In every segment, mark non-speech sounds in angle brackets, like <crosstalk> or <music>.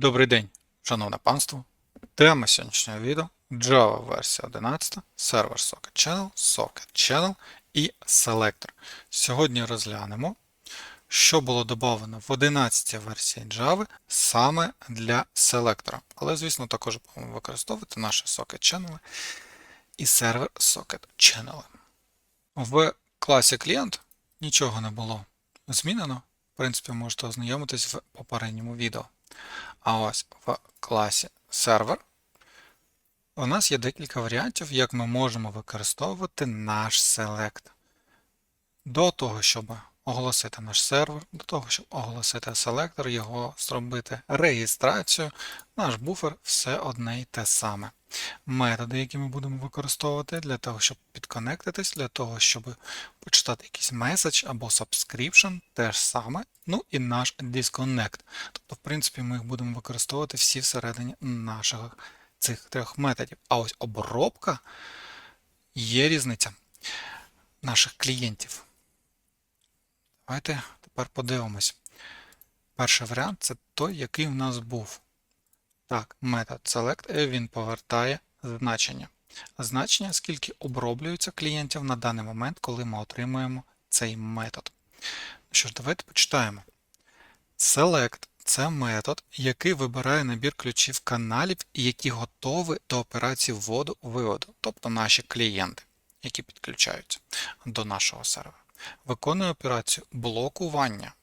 Добрий день, шановне панство. Тема сьогоднішнього відео Java версія 11, сервер Socket Channel, Socket Channel і Selector. Сьогодні розглянемо, що було додано в 11 версії Java саме для селектора. Але, звісно, також будемо використовувати наші Socket Channel і сервер Socket Channel. В класі клієнт нічого не було змінено. В принципі, можете ознайомитись в попередньому відео. А ось в класі сервер у нас є декілька варіантів, як ми можемо використовувати наш селект. До того, щоб оголосити наш сервер, до того, щоб оголосити селектор, його зробити реєстрацію, наш буфер все одне й те саме. Методи, які ми будемо використовувати для того, щоб підконектитись, для того, щоб почитати якийсь меседж або subscription, те ж саме. Ну і наш disconnect. Тобто, в принципі, ми їх будемо використовувати всі всередині наших цих трьох методів. А ось обробка є різниця наших клієнтів. Давайте тепер подивимось. Перший варіант це той, який в нас був. Так, метод select, він повертає значення. Значення, скільки оброблюється клієнтів на даний момент, коли ми отримуємо цей метод. Що ж, давайте почитаємо. Select це метод, який вибирає набір ключів каналів, які готові до операції вводу-виводу, тобто наші клієнти, які підключаються до нашого сервера. Виконує операцію блокування,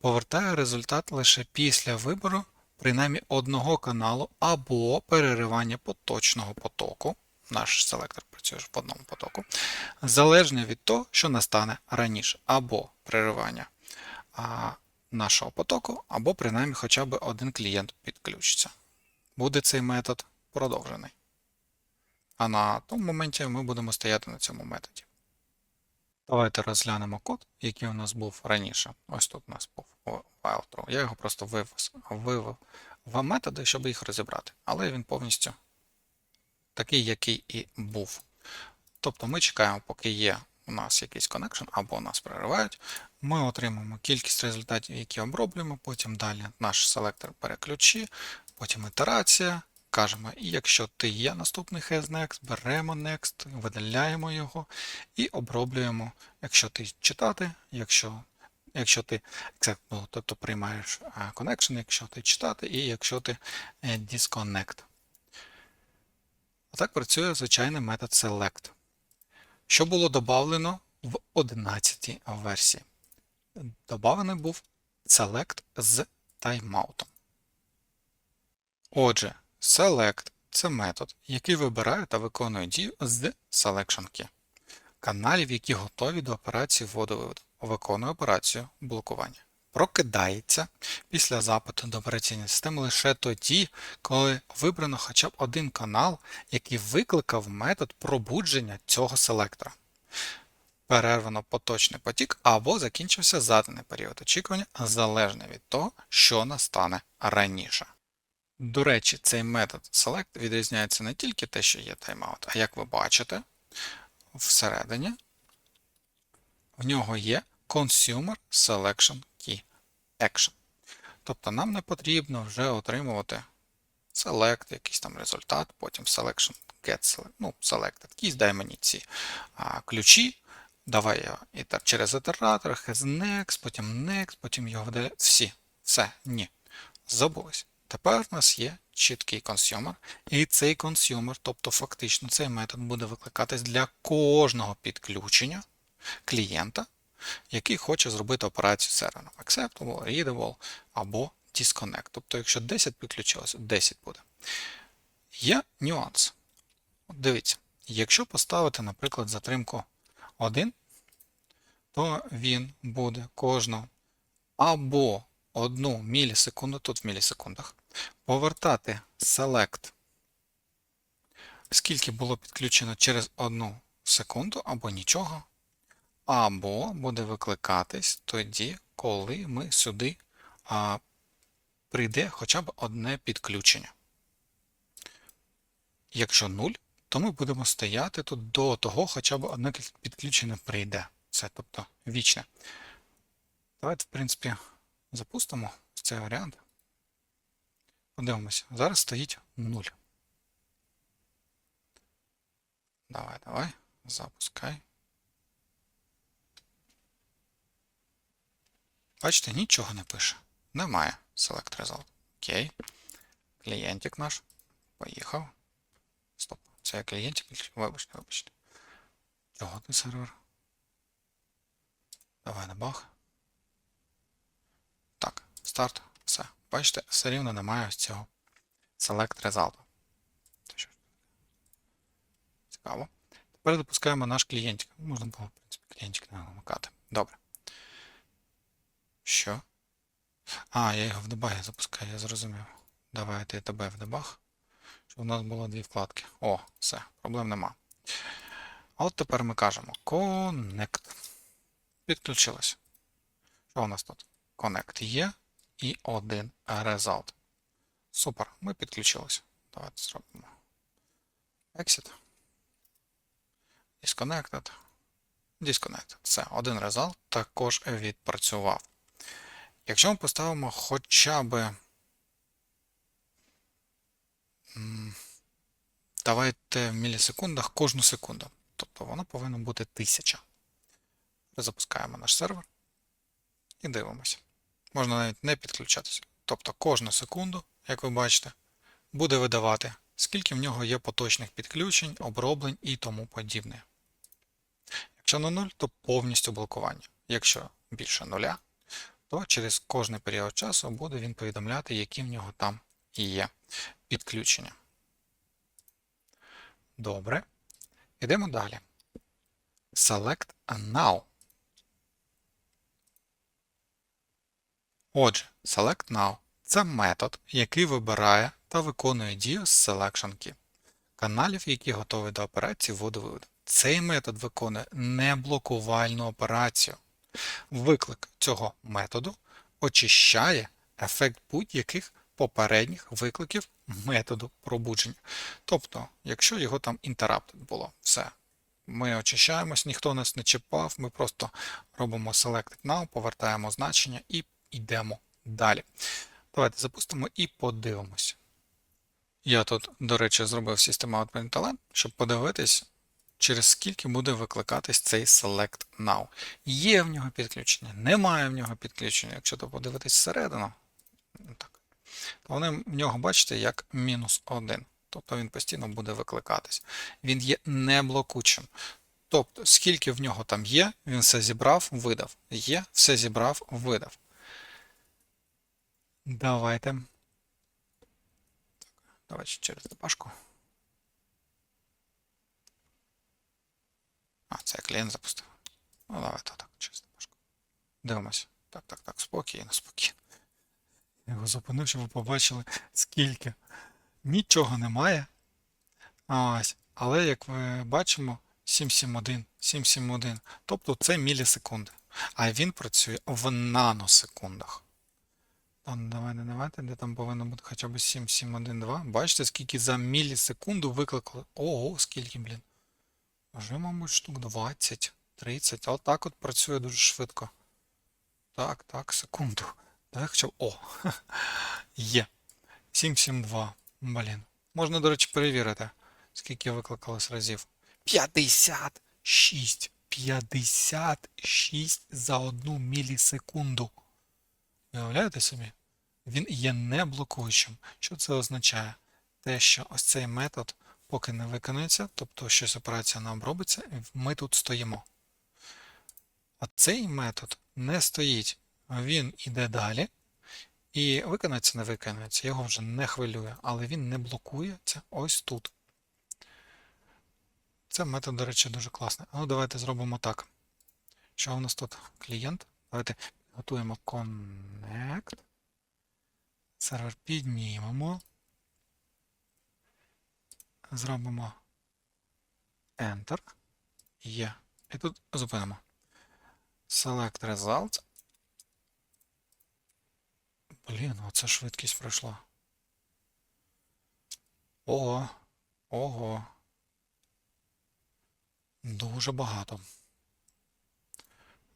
повертає результат лише після вибору принаймні одного каналу або переривання поточного потоку. Наш селектор працює в одному потоку, залежно від того, що настане раніше, або переривання нашого потоку, або принаймні хоча б один клієнт підключиться. Буде цей метод продовжений. А на тому моменті ми будемо стояти на цьому методі. Давайте розглянемо код, який у нас був раніше. Ось тут у нас був while true. Я його просто вивез, вивів в методи, щоб їх розібрати. Але він повністю такий, який і був. Тобто ми чекаємо, поки є у нас якийсь коннекшн, або нас переривають. Ми отримаємо кількість результатів, які оброблюємо, потім далі наш селектор переключи, потім ітерація. Кажемо, і якщо ти є наступний has next, беремо next, видаляємо його і оброблюємо, якщо ти читати, якщо якщо ти ну, тобто приймаєш connection, якщо ти читати, і якщо ти disconnect. А так працює звичайний метод select. Що було додано в 11 версії? Добавлений був select з тайм-аутом. Отже, select це метод, який вибирає та виконує дію з selection key. Каналів, які готові до операції вводу-виводу виконує операцію блокування. Прокидається після запиту до операційної системи лише тоді, коли вибрано хоча б один канал, який викликав метод пробудження цього селектора. Перервано поточний потік або закінчився заданий період очікування, залежно від того, що настане раніше. До речі, цей метод select відрізняється не тільки те, що є тайм-аут, а як ви бачите, всередині в нього є Consumer Selection Key Action. Тобто нам не потрібно вже отримувати select, якийсь там результат, потім selection get select, ну, selected keys, дай мені ці а, ключі. Давай я ітер, через ітератор, has next, потім next, потім його видаляє. Всі. Все, ні. Забулись. Тепер у нас є чіткий консюмер, і цей консюмер, тобто фактично цей метод буде викликатись для кожного підключення клієнта, який хоче зробити операцію сервером Acceptable, Readable або Disconnect. Тобто, якщо 10 підключилося, 10 буде. Є нюанс. От Дивіться, якщо поставити, наприклад, затримку 1, то він буде кожну або 1 мілісекунду, тут в мілісекундах, повертати select, скільки було підключено через 1 секунду або нічого, або буде викликатись тоді, коли ми сюди а, прийде хоча б одне підключення. Якщо 0, то ми будемо стояти тут до того, хоча б одне підключення прийде. Це тобто вічне. Давайте, в принципі, запустимо цей варіант. Подивимося. Зараз стоїть 0. Давай, давай. Запускай. Бачите, нічого не пише. Немає Select Result. Окей. Клієнтик наш. Поїхав. Стоп. Це я клієнтик. Вибачте, вибачте. Чого ти сервер? Давай на бах. Так, старт. Бачите, все рівно немає ось цього Select Result. Цікаво. Тепер допускаємо наш клієнтик. Можна було, в принципі, клієнтик не вимикати. Добре. Що? А, я його в дебагі запускаю, я зрозумів. Давайте тебе в дебаг. Щоб у нас було дві вкладки. О, все, проблем нема. А от тепер ми кажемо Connect. Підключилось. Що у нас тут? Connect є і один result. Супер, ми підключилися. Давайте зробимо. Exit. Disconnected. Disconnected. Все, один result також відпрацював. Якщо ми поставимо хоча б. Давайте в мілісекундах кожну секунду. Тобто воно повинно бути 1000. Запускаємо наш сервер і дивимося. Можна навіть не підключатися. Тобто кожну секунду, як ви бачите, буде видавати, скільки в нього є поточних підключень, оброблень і тому подібне. Якщо на 0, то повністю блокування. Якщо більше нуля, то через кожний період часу буде він повідомляти, які в нього там є підключення. Добре. Йдемо далі. Select Now. Отже, Select Now це метод, який вибирає та виконує дію з Selection Key каналів, які готові до операції вводу-виводу. Цей метод виконує неблокувальну операцію. Виклик цього методу очищає ефект будь-яких попередніх викликів методу пробудження. Тобто, якщо його там interrupted було, все. Ми очищаємось, ніхто нас не чіпав, ми просто робимо Selected Now, повертаємо значення і йдемо далі. Давайте запустимо і подивимося. Я тут, до речі, зробив System Out щоб подивитись, через скільки буде викликатись цей Select Now. Є в нього підключення, немає в нього підключення. Якщо то подивитись всередину, так, то вони в нього, бачите, як мінус 1. Тобто він постійно буде викликатись. Він є неблокучим. Тобто, скільки в нього там є, він все зібрав, видав. Є, все зібрав, видав. Давайте. Давайте через допашку. А, це я клієнт запустив. Ну, давайте так, через допашку. Дивимося. Так, так, так, спокійно, спокійно. Я його зупинив, щоб ви побачили, скільки. Нічого немає. Ось. Але, як ми бачимо, 771, 771. Тобто це мілісекунди. А він працює в наносекундах. Там, давайте, давайте, де там повинно бути хоча б 7712. Бачите, скільки за мілісекунду викликали. Ого, скільки, блін. Вже, мабуть, штук 20, 30. Отак от працює дуже швидко. Так, так, секунду. Так, хоча б. О! <laughs> Є. 772. Блін. Можна, до речі, перевірити, скільки викликалось разів. 56. 56 за одну мілісекунду. Уявляєте собі? Він є не блокуючим. Що це означає? Те, що ось цей метод, поки не виконується, тобто щось операція не обробиться, ми тут стоїмо. А цей метод не стоїть. Він іде далі. І виконається, не виконується, його вже не хвилює, але він не блокується ось тут. Це метод, до речі, дуже класний. Ну, давайте зробимо так. Що у нас тут? Клієнт. Давайте готуємо Connect. Сервер піднімемо. Зробимо Enter. Є. І тут зупинимо. Select Result. Блін, оце швидкість пройшла. Ого. Ого. Дуже багато.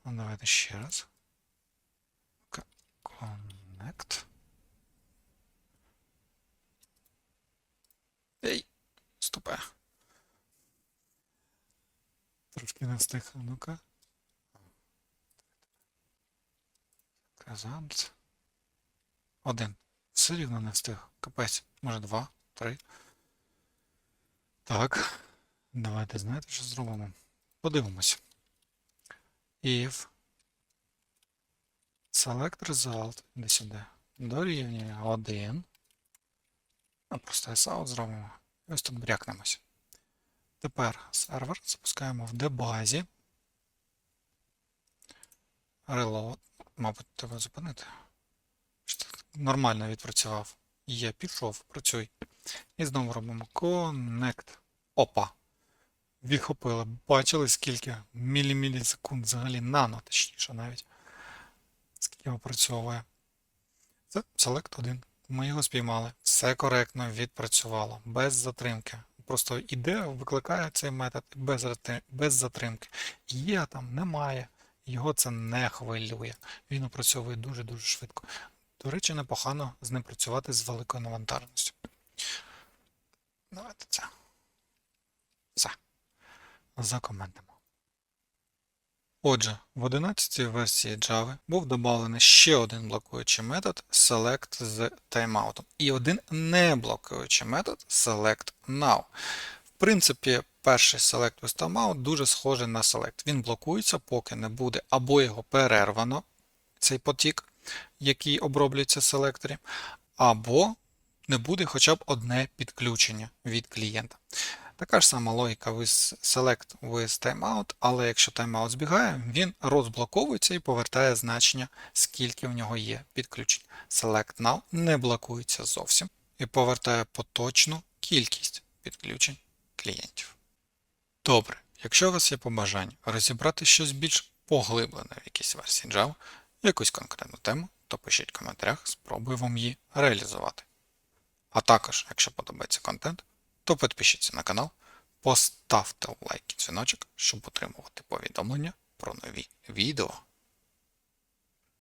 Ну, давайте ще раз. Connect. Виступає. Трошки не встиг. Ну-ка. Казанц. Один. Все рівно не встиг. Капець. Може два, три. Так. Давайте знаєте, що зробимо. Подивимося. If select result, іди сюди, дорівнює 1. Ну, просто SOUT зробимо. Ось тут брякнемося. Тепер сервер запускаємо в дебазі. Reload. Мабуть, треба зупинити. Нормально відпрацював. Є, пішов, працюй. І знову робимо Connect. Опа. Відхопили. Бачили, скільки мілі-мілісекунд взагалі нано, точніше навіть. Скільки опрацьовує. Це Select 1. Ми його спіймали. Все коректно відпрацювало. Без затримки. Просто іде, викликає цей метод без, без затримки. Є там, немає. Його це не хвилює. Він опрацьовує дуже-дуже швидко. До речі, непогано з ним працювати з великою навантаженістю. Давайте це. Все. Закоментимо. Отже, в 11 версії Java був додавлений ще один блокуючий метод select з тайм-аутом і один не блокуючий метод select now. В принципі, перший select with timeout дуже схожий на select. Він блокується, поки не буде або його перервано, цей потік, який оброблюється в селекторі, або не буде хоча б одне підключення від клієнта. Така ж сама логіка with select with timeout, але якщо timeout збігає, він розблоковується і повертає значення, скільки в нього є підключень. Select now не блокується зовсім і повертає поточну кількість підключень клієнтів. Добре, якщо у вас є побажання розібрати щось більш поглиблене в якійсь версії Java, якусь конкретну тему, то пишіть в коментарях, спробую вам її реалізувати. А також, якщо подобається контент, то підпишіться на канал, поставте лайк і дзвіночок, щоб отримувати повідомлення про нові відео.